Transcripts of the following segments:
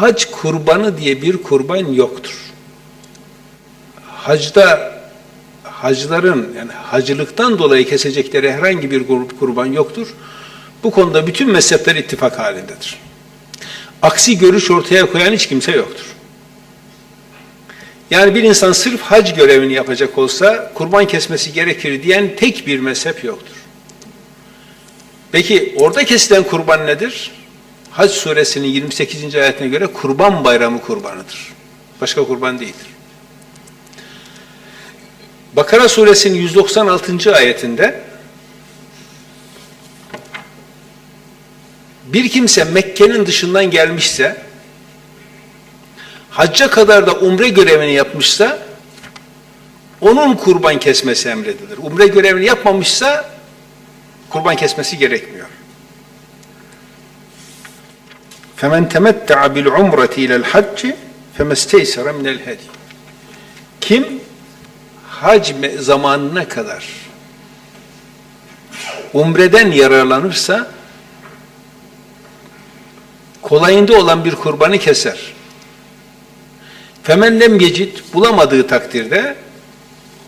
hac kurbanı diye bir kurban yoktur. Hacda hacıların yani hacılıktan dolayı kesecekleri herhangi bir grup kurban yoktur. Bu konuda bütün mezhepler ittifak halindedir. Aksi görüş ortaya koyan hiç kimse yoktur. Yani bir insan sırf hac görevini yapacak olsa kurban kesmesi gerekir diyen tek bir mezhep yoktur. Peki orada kesilen kurban nedir? Hac suresinin 28. ayetine göre kurban bayramı kurbanıdır. Başka kurban değildir. Bakara suresinin 196. ayetinde bir kimse Mekke'nin dışından gelmişse hacca kadar da umre görevini yapmışsa onun kurban kesmesi emredilir. Umre görevini yapmamışsa kurban kesmesi gerekmiyor. فَمَنْ تَمَتَّعَ بِالْعُمْرَةِ اِلَى الْحَجِّ فَمَسْتَيْسَرَ مِنَ الْهَدِي Kim hac me- zamanına kadar umreden yararlanırsa kolayında olan bir kurbanı keser. Femen lem yecid bulamadığı takdirde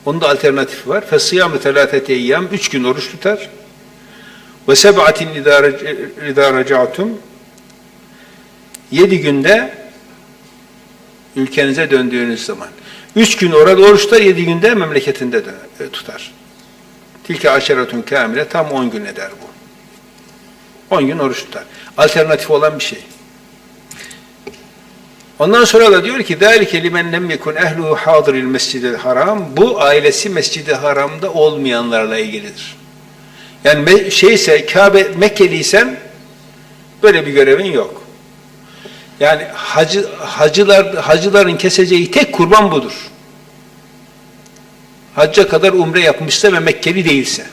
onda alternatifi var. Fesiyamü telâfete eyyam üç gün oruç tutar. Ve seb'atin idâ raca'tum yedi günde ülkenize döndüğünüz zaman. Üç gün orada oruç tutar, yedi günde memleketinde de e, tutar. Tilke aşeratun kamile tam on gün eder bu. On gün oruç tutar. Alternatif olan bir şey. Ondan sonra da diyor ki ذَٰلِكَ لِمَنْ لَمْ يَكُنْ اَهْلُهُ حَاضِرِ الْمَسْجِدِ haram Bu ailesi Mescid-i Haram'da olmayanlarla ilgilidir. Yani me- şeyse Kabe Mekkeliysen böyle bir görevin yok. Yani hacı, hacılar, hacıların keseceği tek kurban budur. Hacca kadar umre yapmışsa ve Mekkeli değilse.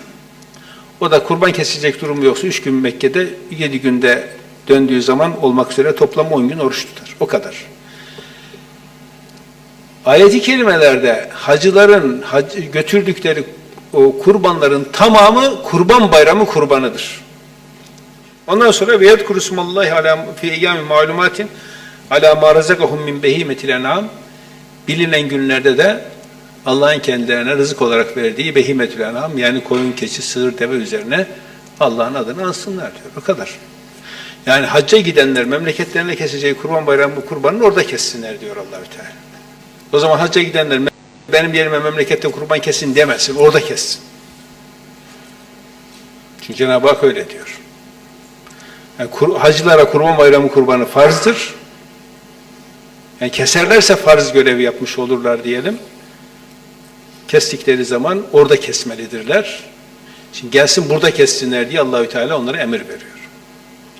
O da kurban kesecek durumu yoksa üç gün Mekke'de, yedi günde döndüğü zaman olmak üzere toplam on gün oruç tutar. O kadar. Ayet-i kerimelerde hacıların hac, götürdükleri o kurbanların tamamı kurban bayramı kurbanıdır. Ondan sonra ve yedkuru smallahi ala fi eyyami malumatin ala ma razakahum min behimetil en'am bilinen günlerde de Allah'ın kendilerine rızık olarak verdiği behimetül en'am yani koyun, keçi, sığır, deve üzerine Allah'ın adını ansınlar diyor. O kadar. Yani hacca gidenler memleketlerine keseceği kurban bayramı bu kurbanını orada kessinler diyor Allahü Teala. O zaman hacca gidenler benim yerime memlekette kurban kesin demesin, orada kessin. Çünkü Cenab-ı Hak öyle diyor. Yani kur, hacılara kurban bayramı kurbanı farzdır. Yani keserlerse farz görevi yapmış olurlar diyelim. Kestikleri zaman orada kesmelidirler. Şimdi gelsin burada kessinler diye Allahü Teala onlara emir veriyor.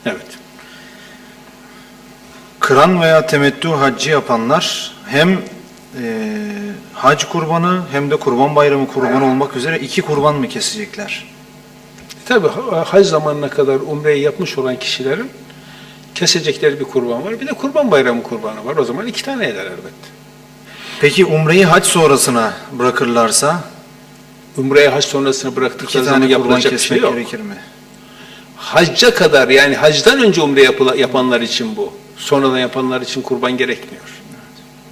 Evet. Kıran veya temettü haccı yapanlar hem e, hac kurbanı hem de kurban bayramı kurbanı olmak üzere iki kurban mı kesecekler? Tabi hac zamanına kadar umreyi yapmış olan kişilerin kesecekleri bir kurban var. Bir de kurban bayramı kurbanı var. O zaman iki tane eder elbette. Peki umreyi hac sonrasına bırakırlarsa Umreyi hac sonrasını bıraktıkları zaman yapılacak bir şey yok. gerekir mi? Hacca kadar yani hacdan önce umre yapıla- yapanlar için bu. Sonradan yapanlar için kurban gerekmiyor.